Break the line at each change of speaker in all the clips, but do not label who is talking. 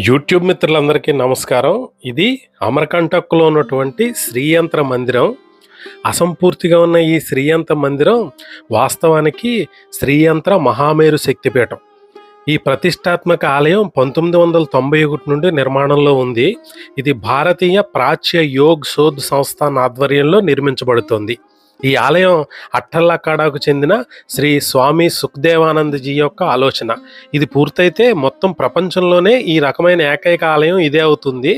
YouTube మిత్రులందరికీ నమస్కారం. ఇది అమరకంటక్లో ఉన్నటువంటి శ్రీయంత్ర మందిరం. అసంపూర్తిగా ఉన్న ఈ శ్రీయంత్ర మందిరం వాస్తవానికి శ్రీయంత్ర మహామేరు శక్తిపీఠం. ఈ ప్రతిష్టాత్మక ఆలయం పంతొమ్మిది వందల తొంభై ఒకటి నుండి నిర్మాణంలో ఉంది. ఇది భారతీయ ప్రాచ్య యోగ్ శోధ్ సంస్థాన్ ఆధ్వర్యంలో నిర్మించబడుతోంది. ఈ ఆలయం అట్టల్లకాడాకు చెందిన శ్రీ స్వామి సుఖదేవానందజీ యొక్క ఆలోచన. ఇది పూర్తయితే మొత్తం ప్రపంచంలోనే ఈ రకమైన ఏకైక ఆలయం ఇదే అవుతుంది.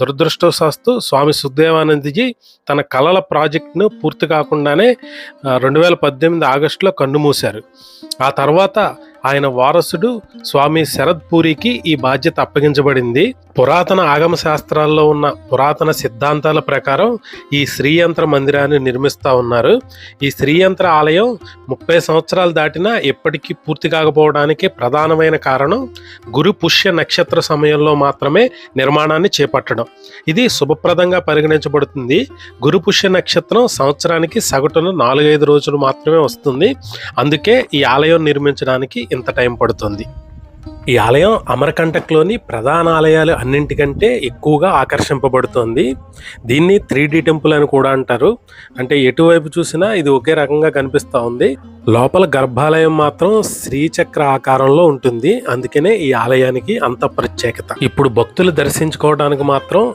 దురదృష్టవశాస్తు స్వామి సుఖదేవానందజీ తన కళల ప్రాజెక్ట్ను పూర్తి కాకుండానే రెండు వేల పద్దెనిమిది ఆగస్టులో కన్నుమూశారు ఆ తర్వాత ఆయన వారసుడు స్వామి శరద్ పూరికి ఈ బాధ్యత అప్పగించబడింది. పురాతన ఆగమ శాస్త్రాల్లో ఉన్న పురాతన సిద్ధాంతాల ప్రకారం ఈ శ్రీయంత్ర మందిరాన్ని నిర్మిస్తా ఉన్నారు. ఈ శ్రీయంత్ర ఆలయం ముప్పై సంవత్సరాలు దాటినా ఎప్పటికీ పూర్తి కాకపోవడానికి ప్రధానమైన కారణం గురు పుష్య నక్షత్ర సమయంలో మాత్రమే నిర్మాణాన్ని చేపట్టడం. ఇది శుభప్రదంగా పరిగణించబడుతుంది. గురు పుష్య నక్షత్రం సంవత్సరానికి సగటున నాలుగైదు రోజులు మాత్రమే వస్తుంది. అందుకే ఈ ఆలయం నిర్మించడానికి ఇంత టైం పడుతుంది. ఈ ఆలయం అమరకంటక్లోని ప్రధాన ఆలయాలు అన్నింటికంటే ఎక్కువగా ఆకర్షింపబడుతోంది. దీన్ని త్రీ డి టెంపుల్ అని కూడా అంటారు. అంటే ఎటువైపు చూసినా ఇది ఒకే రకంగా కనిపిస్తూ ఉంది. లోపల గర్భాలయం మాత్రం శ్రీచక్ర ఆకారంలో ఉంటుంది. అందుకనే ఈ ఆలయానికి అంత ప్రత్యేకత. ఇప్పుడు భక్తులు దర్శించుకోవడానికి మాత్రం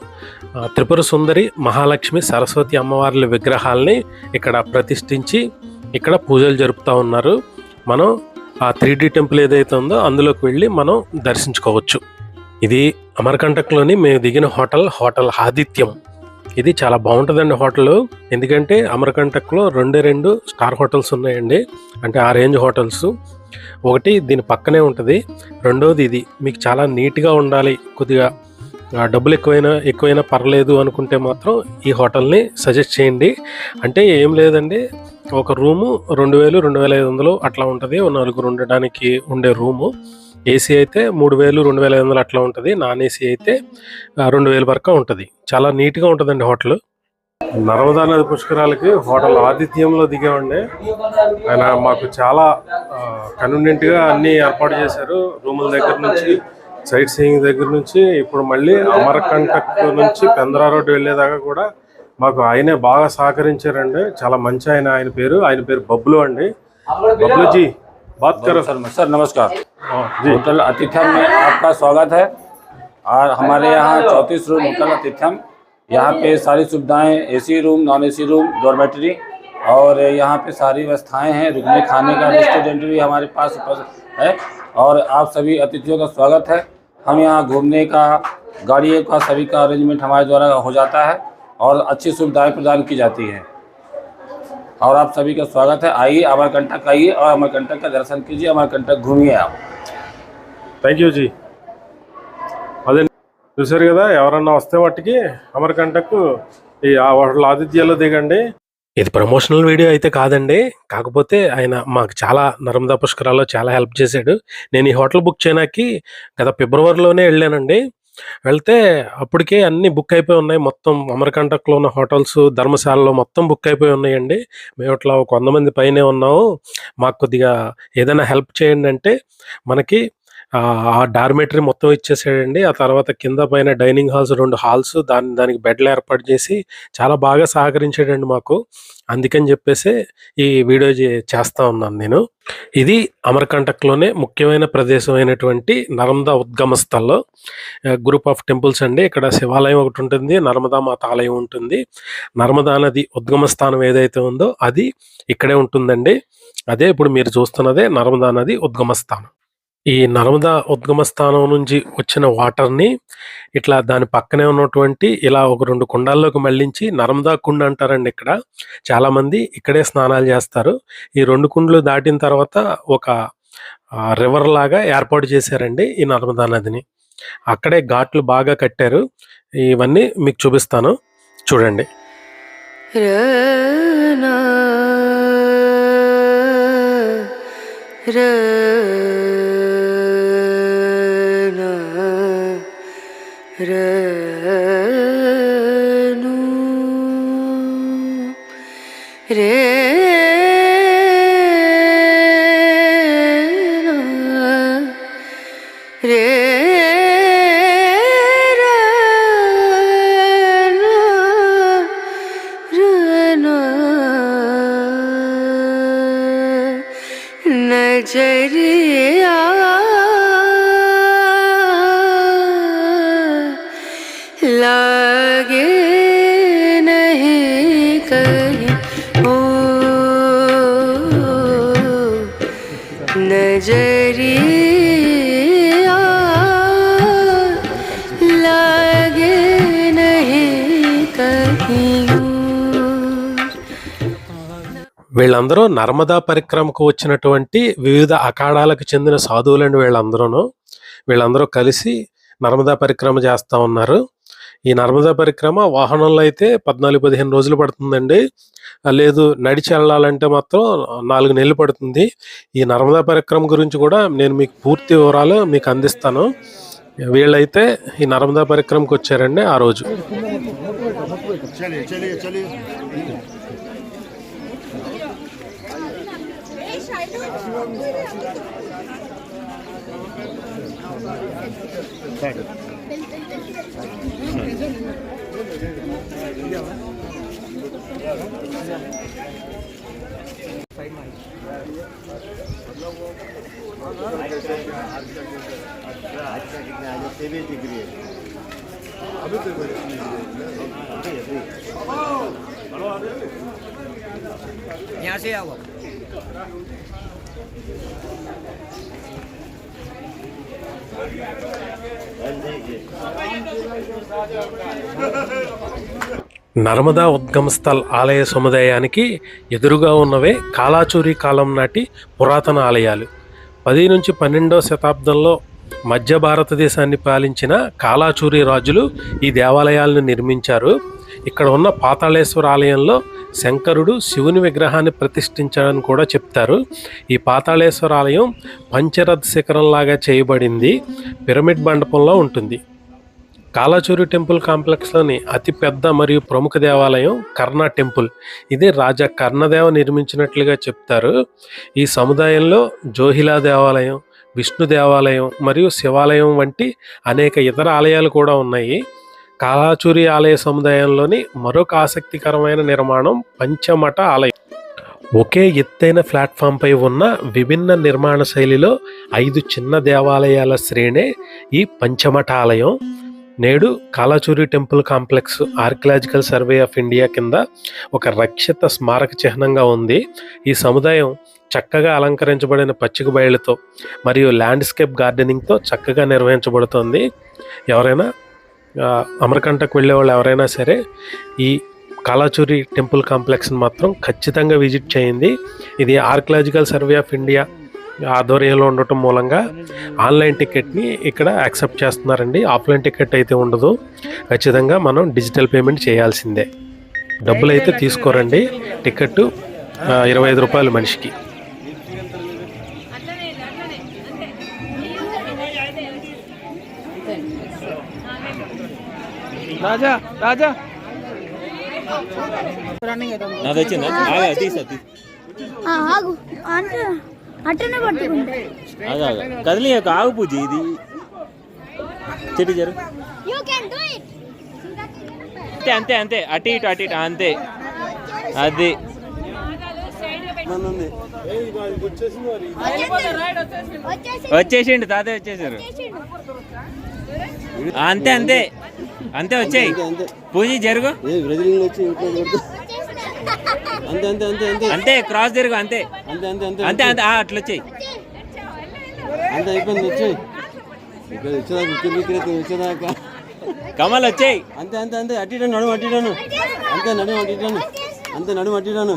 త్రిపుర సుందరి మహాలక్ష్మి సరస్వతి అమ్మవార్ల విగ్రహాల్ని ఇక్కడ ప్రతిష్ఠించి ఇక్కడ పూజలు జరుపుతూ ఉన్నారు. మనం ఆ త్రీ డి టెంపుల్ ఏదైతే ఉందో అందులోకి వెళ్ళి మనం దర్శించుకోవచ్చు. ఇది అమరకంటక్లోని మేము దిగిన హోటల్ హోటల్ ఆదిత్యం. ఇది చాలా బాగుంటుందండి హోటల్. ఎందుకంటే అమరకంటక్లో రెండే రెండు స్టార్ హోటల్స్ ఉన్నాయండి. అంటే ఆ రేంజ్ హోటల్స్. ఒకటి దీని పక్కనే ఉంటుంది. రెండోది ఇది. మీకు చాలా నీట్గా ఉండాలి. కొద్దిగా డబ్బులు ఎక్కువైనా ఎక్కువైనా పర్లేదు అనుకుంటే మాత్రం ఈ హోటల్ని సజెస్ట్ చేయండి. అంటే ఏం లేదండి ఒక రూము రెండు వేలు రెండు వేల ఐదు వందలు అట్లా ఉంటుంది. నలుగురు ఉండడానికి ఉండే రూము. ఏసీ అయితే మూడు వేలు రెండు వేల ఐదు వందలు అట్లా ఉంటుంది. నాన్ ఏసీ అయితే రెండు వేల వరకు ఉంటుంది. చాలా నీట్గా ఉంటుందండి హోటల్. నర్మదా నది పుష్కరాలకి హోటల్ ఆతిథ్యంలో దిగామండి. ఆయన మాకు చాలా కన్వీనియంట్గా అన్ని ఏర్పాటు చేశారు. రూముల దగ్గర నుంచి సైట్ సీయింగ్ దగ్గర నుంచి. ఇప్పుడు మళ్ళీ అమరకంటక్ నుంచి పెందరా రోడ్డు వెళ్ళేదాకా కూడా మాకు ఆయనే బాగా సహకరించారండి చాలా మంచి ఆయన ఆయన పేరు ఆయన పేరు బబ్లు అండి బబ్లు జీ బాత్ కరో
सर सर नमस्कार
हाँ, जी
होटल अतिथ्यम में आपका स्वागत है और हमारे यहाँ चौंतीस रूम होटल अतिथ्यम यहाँ पे सारी सुविधाएं AC room non AC room dormitory और यहाँ पे सारी व्यवस्थाएं हैं रुकने खाने का रेस्टोरेंट भी हमारे पास उपलब्ध है और आप सभी अतिथियों का स्वागत है हम यहाँ घूमने का गाड़ियों का सभी का अरेंजमेंट हमारे द्वारा हो जाता है और अच्छी सुविधाएं प्रदान की जाती हैं और आप सभी का स्वागत है आइए अमरकंटक आइए और अमरकंटक का दर्शन कीजिए अमरकंटक घूमिए आप
థ్యాంక్ యూ జీ అదే చూసారు కదా ఎవరన్నా వస్తే వాటికి అమరకంటకు ఈ ఆ హోటల్ ఆతిథ్యాల్లో దిగండి ఇది ప్రమోషనల్ వీడియో అయితే కాదండి కాకపోతే ఆయన మాకు చాలా నర్మదా పుష్కరాల్లో చాలా హెల్ప్ చేశాడు నేను ఈ హోటల్ బుక్ చేయడానికి గత ఫిబ్రవరిలోనే వెళ్ళానండి వెళ్తే అప్పటికే అన్ని బుక్ అయిపోయి ఉన్నాయి. మొత్తం అమరకంటక్లో ఉన్న హోటల్స్ ధర్మశాలలో మొత్తం బుక్ అయిపోయి ఉన్నాయండి. మేము ఇట్లా ఒక వంద మంది పైనే ఉన్నాము. మాకు కొద్దిగా ఏదైనా హెల్ప్ చేయండి అంటే మనకి ఆ డార్మెటరీ మొత్తం ఇచ్చేసాడండి. ఆ తర్వాత కింద పైన డైనింగ్ హాల్స్ రెండు హాల్స్ దాని దానికి బెడ్లు ఏర్పాటు చేసి చాలా బాగా సహకరించాడండి మాకు. అందుకని చెప్పేసి ఈ వీడియో చేస్తా ఉన్నాను నేను. ఇది అమరకంటక్లోనే ముఖ్యమైన ప్రదేశం అయినటువంటి నర్మదా ఉద్గమ స్థల్లో గ్రూప్ ఆఫ్ టెంపుల్స్ అండి. ఇక్కడ శివాలయం ఒకటి ఉంటుంది నర్మదా మాత ఆలయం ఉంటుంది. నర్మదా నది ఉద్గమ స్థానం ఏదైతే ఉందో అది ఇక్కడే ఉంటుందండి. అదే ఇప్పుడు మీరు చూస్తున్నదే నర్మదా నది ఉద్గమ స్థానం. ఈ నర్మదా ఉద్గమ స్థానం నుంచి వచ్చిన వాటర్ని ఇట్లా దాని పక్కనే ఉన్నటువంటి ఇలా ఒక రెండు కుండాల్లోకి మళ్ళించి నర్మదా కుండ అంటారండి ఇక్కడ. చాలామంది ఇక్కడే స్నానాలు చేస్తారు. ఈ రెండు కుండలు దాటిన తర్వాత ఒక రివర్ లాగా ఏర్పాటు చేశారండి ఈ నర్మదా నదిని. అక్కడే ఘాట్లు బాగా కట్టారు. ఇవన్నీ మీకు చూపిస్తాను. చూడండి.
రా రే రే
వీళ్ళందరూ నర్మదా పరిక్రమకు వచ్చినటువంటి వివిధ అఖాడాలకు చెందిన సాధువులండి వీళ్ళందరూనూ. వీళ్ళందరూ కలిసి నర్మదా పరిక్రమ చేస్తా ఉన్నారు. ఈ నర్మదా పరిక్రమ వాహనంలో అయితే పద్నాలుగు పదిహేను రోజులు పడుతుందండి. లేదు నడిచి వెళ్ళాలంటే మాత్రం నాలుగు నెలలు పడుతుంది. ఈ నర్మదా పరిక్రమ గురించి కూడా నేను మీకు పూర్తి వివరాలు మీకు అందిస్తాను. వీళ్ళైతే ఈ నర్మదా పరిక్రమకు వచ్చారండి ఆ రోజు.
चलिए चलिए चलिए
यहाँ से आओ
నర్మదా ఉద్గమస్థల్ ఆలయ సముదాయానికి ఎదురుగా ఉన్నవే కాలాచూరి కాలం నాటి పురాతన ఆలయాలు. పది నుంచి పన్నెండో శతాబ్దంలో మధ్య భారతదేశాన్ని పాలించిన కాలాచూరి రాజులు ఈ దేవాలయాలను నిర్మించారు. ఇక్కడ ఉన్న పాతాళేశ్వర ఆలయంలో శంకరుడు శివుని విగ్రహాన్ని ప్రతిష్ఠించాడని కూడా చెప్తారు. ఈ పాతాళేశ్వర ఆలయం పంచరథ్ శిఖరంలాగా చేయబడింది. పిరమిడ్ మండపంలో ఉంటుంది. కాలాచూరి టెంపుల్ కాంప్లెక్స్లోని అతి పెద్ద మరియు ప్రముఖ దేవాలయం కర్ణ టెంపుల్. ఇది రాజా కర్ణదేవ నిర్మించినట్లుగా చెప్తారు. ఈ సముదాయంలో జోహిలా దేవాలయం విష్ణు దేవాలయం మరియు శివాలయం వంటి అనేక ఇతర ఆలయాలు కూడా ఉన్నాయి. కాలాచూరి ఆలయ సముదాయంలోని మరొక ఆసక్తికరమైన నిర్మాణం పంచమఠ ఆలయం. ఒకే ఎత్తైన ప్లాట్ఫామ్పై ఉన్న విభిన్న నిర్మాణ శైలిలో ఐదు చిన్న దేవాలయాల శ్రేణే ఈ పంచమఠ ఆలయం. నేడు Kalachuri temple complex archaeological survey of India కింద ఒక రక్షిత స్మారక చిహ్నంగా ఉంది. ఈ సముదాయం చక్కగా అలంకరించబడిన పచ్చిక బయళ్ళతో మరియు ల్యాండ్స్కేప్ గార్డెనింగ్తో చక్కగా నిర్వహించబడుతుంది. ఎవరైనా అమరకంటకు వెళ్ళే వాళ్ళు ఎవరైనా సరే ఈ కాలాచూరి టెంపుల్ కాంప్లెక్స్ని మాత్రం ఖచ్చితంగా విజిట్ చేయండి. ఇది ఆర్కియలాజికల్ సర్వే ఆఫ్ ఇండియా ఆధ్వర్యంలో ఉండటం మూలంగా ఆన్లైన్ టికెట్ని ఇక్కడ యాక్సెప్ట్ చేస్తున్నారండి. ఆఫ్లైన్ టికెట్ అయితే ఉండదు. ఖచ్చితంగా మనం డిజిటల్ పేమెంట్ చేయాల్సిందే. డబ్బులు అయితే తీసుకోరండి. టికెట్ ఇరవై ఐదు రూపాయలు మనిషికి.
రాజా రాజా.
నాది వచ్చిందా ఆగా తీసా
ఆగు. అంటే
పూజ ఇది. చెట్టు జరు అంతే అంతే అంతే. అటు ఇటు అటు ఇటు అంతే. అది. వచ్చేసిండు. తాతయ్య వచ్చేసారు. అంతే అంతే. అంతే వచ్చాయి. పూజ జరుగు.
అంతే అంతే అంతే అంతే.
అంతే క్రాస్ జరుగు అంతే.
అంతే అంతే అంతే
అంతే అంతే అట్లా వచ్చాయి.
అంతే అయిపోయింది వచ్చాయి. ఇక్కడ వచ్చేదాకా ఇక్కడ ఇక్కడ వచ్చేదాకా.
కమల్ వచ్చాయి.
అంతే అంతే అంతే అట్టిడాను నడుము అట్టిడాను అంతే నడుము అట్టిడాను అంతే నడుము అట్టిడాను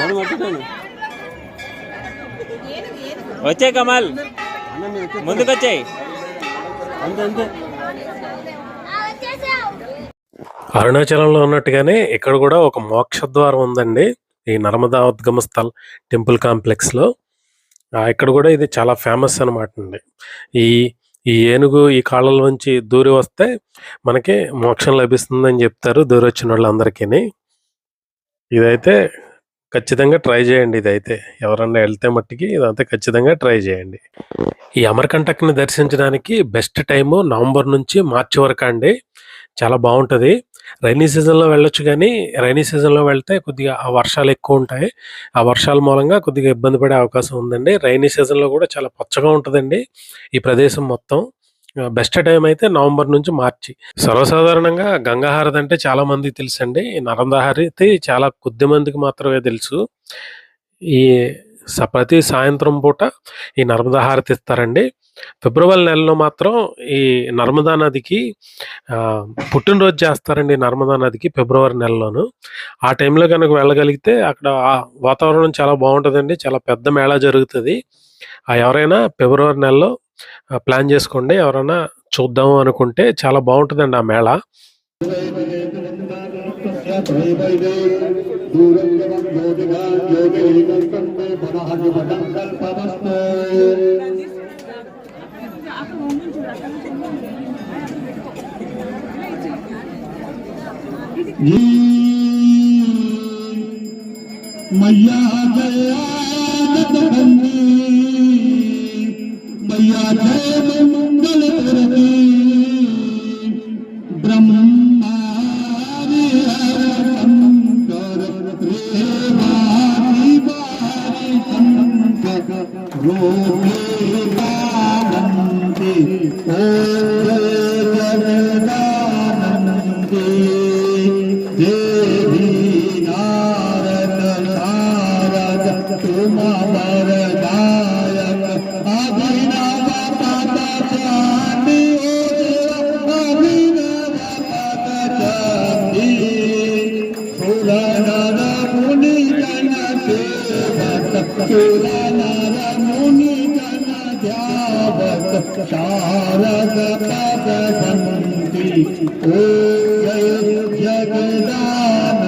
నడుము. అట్టిడాను
వచ్చాయి కమల్. ముందుకు వచ్చాయి.
అంతే అంతే.
అరుణాచలంలో ఉన్నట్టుగానే ఇక్కడ కూడా ఒక మోక్షద్వారం ఉందండి. ఈ నర్మదా ఉద్గమ స్థల్ టెంపుల్ కాంప్లెక్స్లో. ఇక్కడ కూడా ఇది చాలా ఫేమస్ అనమాట అండి. ఈ ఈ ఏనుగు ఈ కాళ్ళలోంచి దూరి వస్తే మనకి మోక్షం లభిస్తుందని చెప్తారు దూరి వచ్చిన వాళ్ళందరికీ ఇదైతే ఖచ్చితంగా ట్రై చేయండి ఇదైతే. ఎవరన్నా వెళ్తే మట్టికి ఇదంతా ఖచ్చితంగా ట్రై చేయండి. ఈ అమరకంటక్ని దర్శించడానికి బెస్ట్ టైము నవంబర్ నుంచి మార్చి వరకు అండి చాలా బాగుంటుంది. రైనీ సీజన్లో వెళ్ళొచ్చు కానీ రైనీ సీజన్లో వెళ్తే కొద్దిగా ఆ వర్షాలు ఎక్కువ ఉంటాయి. ఆ వర్షాల మూలంగా కొద్దిగా ఇబ్బంది పడే అవకాశం ఉందండి. రైనీ సీజన్లో కూడా చాలా పచ్చగా ఉంటుందండి ఈ ప్రదేశం మొత్తం. బెస్ట్ టైం అయితే నవంబర్ నుంచి మార్చి. సర్వసాధారణంగా గంగాహారతి అంటే చాలా మందికి తెలుసండి. ఈ నర్మదాహారతి చాలా కొద్ది మందికి మాత్రమే తెలుసు. ఈ ప్రతి సాయంత్రం పూట ఈ నర్మదా హారతి ఇస్తారండి. ఫిబ్రవరి నెలలో మాత్రం ఈ నర్మదా నదికి పుట్టినరోజు చేస్తారండి నర్మదా నదికి ఫిబ్రవరి నెలలోను ఆ టైంలో కనుక వెళ్ళగలిగితే అక్కడ ఆ వాతావరణం చాలా బాగుంటుందండి చాలా పెద్ద మేళా జరుగుతుంది ఆ ఎవరైనా ఫిబ్రవరి నెలలో ప్లాన్ చేసుకోండి ఎవరైనా చూద్దాము అనుకుంటే చాలా బాగుంటుందండి ఆ మేళా
मैया जया जगदम्बी मैया जय मंगल करती ध्यावक शारद पद बंदी ओ जय जगदानंदी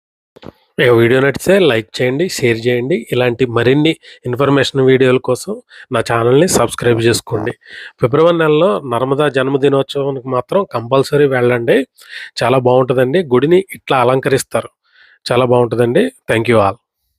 వీడియో నచ్చితే లైక్ చేయండి షేర్ చేయండి. ఇలాంటి మరిన్ని ఇన్ఫర్మేషన్ వీడియోల కోసం నా ఛానల్ని సబ్స్క్రైబ్ చేసుకోండి. ఫిబ్రవరి నెలలో నర్మదా జన్మదినోత్సవానికి మాత్రం కంపల్సరీ వెళ్ళండి. చాలా బాగుంటుందండి. గుడిని ఇట్లా అలంకరిస్తారు. చాలా బాగుంటుందండి. Thank you all.